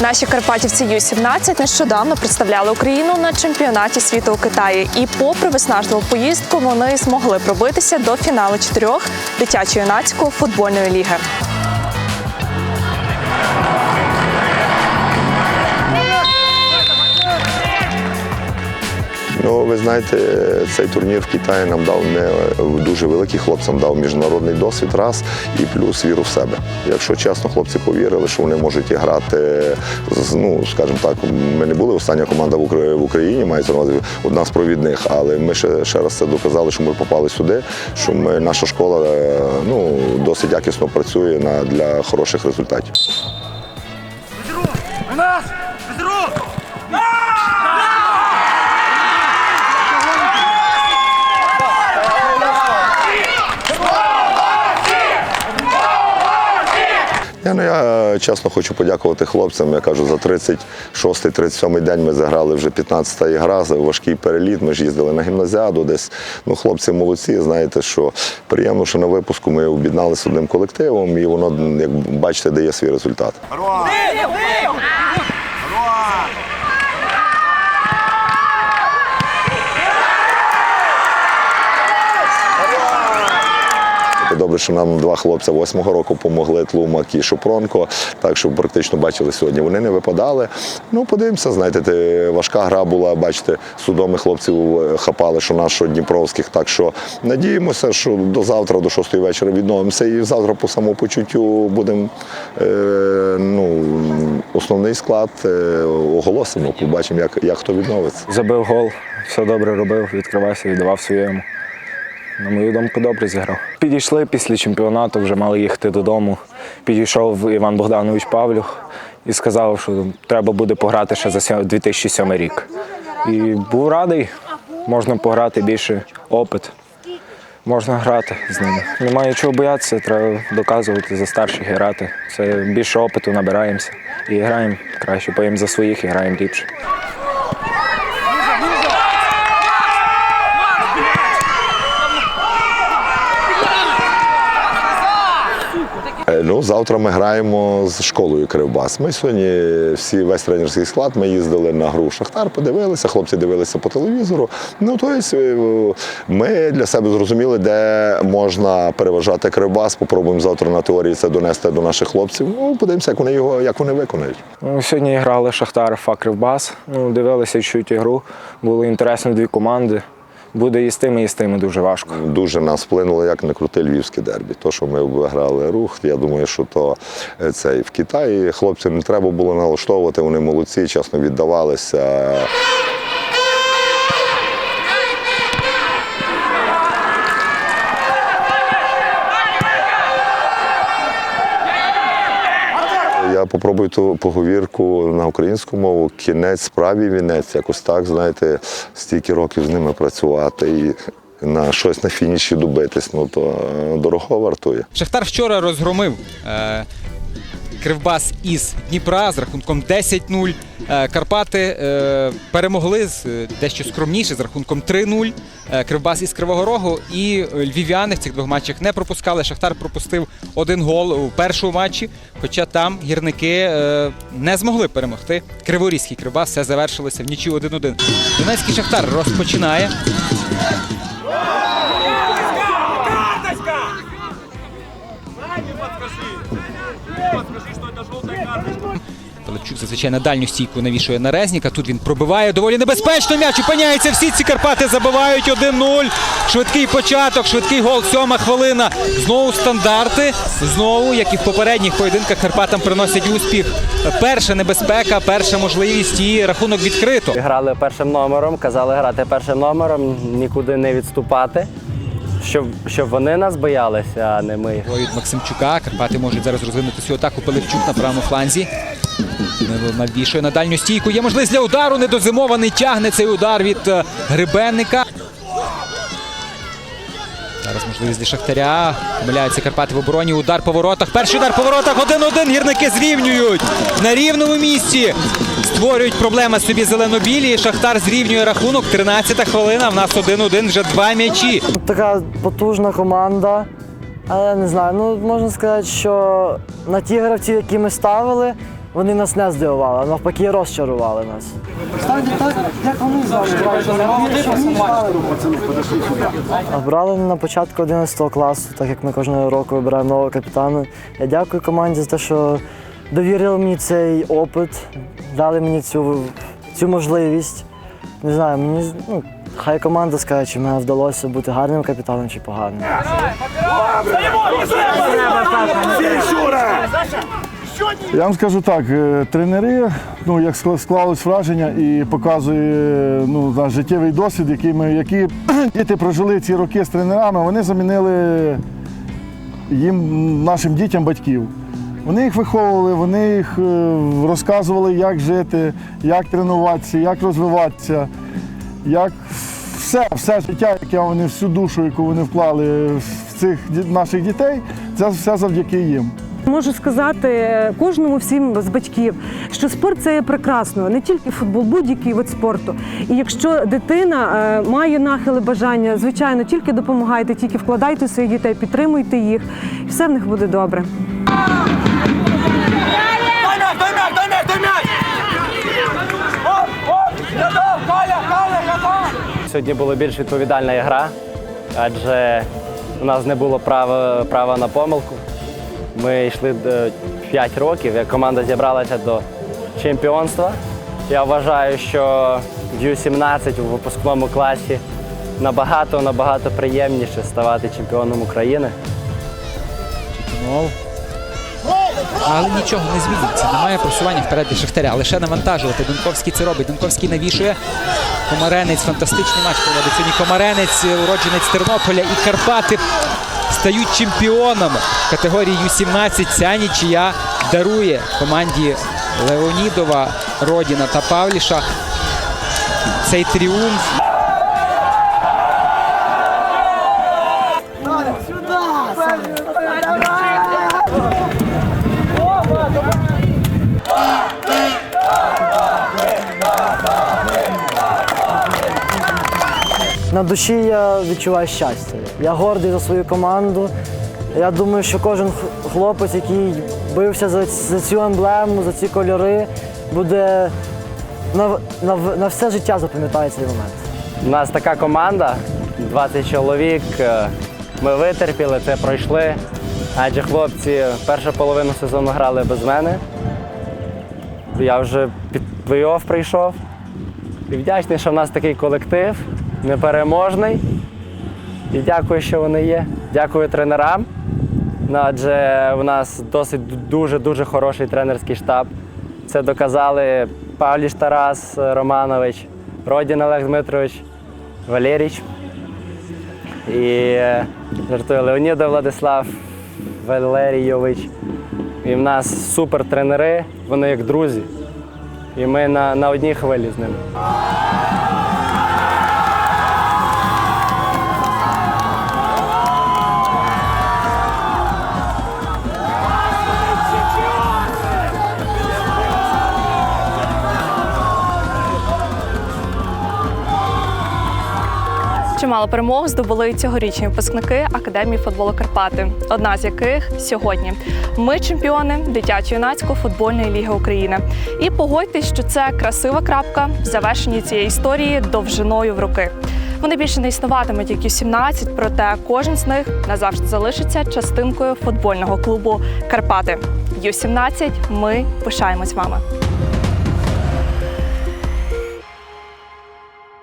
Наші карпатівці Ю-17 нещодавно представляли Україну на чемпіонаті світу у Китаї. І попри виснажливу поїздку, вони змогли пробитися до фіналу чотирьох дитячо-юнацької футбольної ліги. Ви знаєте, цей турнір в Китаї нам дав не дуже великий хлопцям дав міжнародний досвід раз і плюс віру в себе. Якщо чесно, хлопці повірили, що вони можуть грати з- ну, скажімо так, ми не були остання команда в Україні, мається на увазі одна з провідних, але ми ще, ще раз це доказали, що ми попали сюди, що ми, наша школа е, ну, досить якісно працює на, для хороших результатів. Я, ну, я е, чесно хочу подякувати хлопцям. Я кажу, за 36-37 день ми заграли вже 15-та ігра, за важкий переліт. Ми ж їздили на гімназіаду десь. Ну, хлопці молодці, знаєте, що приємно, що на випуску ми об'єдналися одним колективом, і воно, як бачите, дає свій результат. Добре, що нам два хлопця восьмого року помогли Тлумак і Шупронко. Так що практично бачили сьогодні. Вони не випадали. Ну, подивимося, знаєте, важка гра була. Бачите, судоми хлопців е, хапали, що наш, що Дніпровських. Так що надіємося, що до завтра, до шостої вечора відновимося. І завтра по самопочуттю будемо е, ну, основний склад е, оголосимо. Побачимо, як, як хто відновиться. Забив гол, все добре робив, відкривався, віддавав своєму. На мою думку, добре зіграв. Підійшли після чемпіонату, вже мали їхати додому. Підійшов Іван Богданович Павлюх і сказав, що треба буде пограти ще за 2007 рік. І був радий, можна пограти більше опит. Можна грати з ними. Немає чого боятися, треба доказувати за старших грати. Це більше опиту набираємося і граємо краще. Поїм за своїх і граємо ліпше. Ну, завтра ми граємо з школою Кривбас. Ми сьогодні всі весь тренерський склад. Ми їздили на гру Шахтар, подивилися, хлопці дивилися по телевізору. Ну тобто ми для себе зрозуміли, де можна переважати Кривбас. Попробуємо завтра на теорії це донести до наших хлопців. Ну, подивимося, як вони його як вони виконають. Сьогодні грали Шахтар Факривбас. Ну, дивилися чуть ігру. Було інтересно дві команди. Буде і з тими, дуже важко. Дуже нас вплинуло, як не крути львівське дербі. То, що ми виграли рух, я думаю, що то е, це в Китаї хлопцям не треба було налаштовувати, вони молодці, чесно віддавалися. Попробую ту поговірку на українську мову. Кінець справі вінець, якось так, знаєте, стільки років з ними працювати і на щось на фініші добитись, ну то е, дорого вартує. Шахтар вчора розгромив е, Кривбас із Дніпра з рахунком 10-0. Е, Карпати е, перемогли з е, дещо скромніше з рахунком 3-0. Е, Кривбас із Кривого Рогу і львів'яни в цих двох матчах не пропускали. Шахтар пропустив один гол у першому матчі, хоча там гірники не змогли перемогти. Криворізький Кривбас все завершилося в нічю 1-1. Донецький Шахтар розпочинає. Пилипчук зазвичай на дальню стійку навішує на Резніка. Тут він пробиває доволі небезпечно. М'яч опиняється. Всі ці Карпати забивають 1-0. Швидкий початок, швидкий гол. Сьома хвилина. Знову стандарти. Знову, як і в попередніх поєдинках, Карпатам приносять успіх. Перша небезпека, перша можливість і рахунок відкрито. Грали першим номером, казали грати першим номером, нікуди не відступати, щоб, щоб вони нас боялися, а не ми. Від Максимчука. Карпати можуть зараз розвинути цю атаку. Пилипчук на правому фланзі. Навішує на дальню стійку. Є можливість для удару. Недозимований тягне цей удар від е, Грибенника. Зараз можливість для Шахтаря. Помиляються Карпати в обороні. Удар по воротах. Перший удар по воротах. 1-1. Гірники зрівнюють. На рівному місці. Створюють проблеми собі зеленобілі. Шахтар зрівнює рахунок. 13 хвилина. В нас 1-1. Вже два м'ячі. Така потужна команда. Але не знаю, ну можна сказати, що на ті гравці, які ми ставили, вони нас не здивували, а навпаки розчарували нас. А Брали на початку 11 класу, так як ми кожного року вибираємо нового капітана. Я дякую команді за те, що довірили мені цей опит, дали мені цю, цю можливість. Не знаю, мені ну, хай команда скаже, чи мені вдалося бути гарним капітаном чи поганим. Я вам скажу так, е, тренери, ну як скла- склалось враження і показує ну, наш життєвий досвід, який ми, які діти прожили ці роки з тренерами, вони замінили їм, нашим дітям батьків. Вони їх виховували, вони їх е, розказували, як жити, як тренуватися, як розвиватися, як все, все життя, яке вони всю душу, яку вони вклали в цих наших дітей, це все завдяки їм. Можу сказати е, кожному всім з батьків, що спорт це є прекрасно, не тільки футбол, будь-який вид спорту. І якщо дитина е, має нахили бажання, звичайно, тільки допомагайте, тільки вкладайте своїх дітей, підтримуйте їх, і все в них буде добре. Сьогодні була більш відповідальна гра, адже у нас не було права, права на помилку. Ми йшли 5 років, як команда зібралася до чемпіонства. Я вважаю, що в Ю-17 у випускному класі набагато набагато приємніше ставати чемпіоном України. Але нічого не змінюється. Немає просування вперед від Шахтаря. Лише навантажувати. Донковський це робить. Донковський навішує. Комаренець. Фантастичний матч проводить сьогодні. Комаренець, уродженець Тернополя і Карпати стають чемпіонами категорії Ю-17. Ця нічия дарує команді Леонідова, Родіна та Павліша цей тріумф. На душі я відчуваю щастя. Я гордий за свою команду. Я думаю, що кожен хлопець, який бився за, за цю емблему, за ці кольори, буде на, на, на все життя запам'ятає цей момент. У нас така команда, 20 чоловік. е, Ми витерпіли, це пройшли. Адже хлопці першу половину сезону грали без мене. Я вже під плей-офф прийшов. І вдячний, що в нас такий колектив, непереможний. І дякую, що вони є. Дякую тренерам. Ну, адже у нас досить дуже-дуже хороший тренерський штаб. Це доказали Павліш Тарас Романович, Родін Олег Дмитрович, Валеріч. І е, жартую Леонідов Владислав Валерійович. І в нас супер тренери, вони як друзі. І ми на, на одній хвилі з ними. Чимало перемог здобули цьогорічні випускники Академії футболу Карпати, одна з яких сьогодні. Ми чемпіони дитячо-юнацької футбольної ліги України. І погодьтесь, що це красива крапка в завершенні цієї історії довжиною в роки. Вони більше не існуватимуть як Ю-17, проте кожен з них назавжди залишиться частинкою футбольного клубу Карпати. Ю-17 ми пишаємось вами.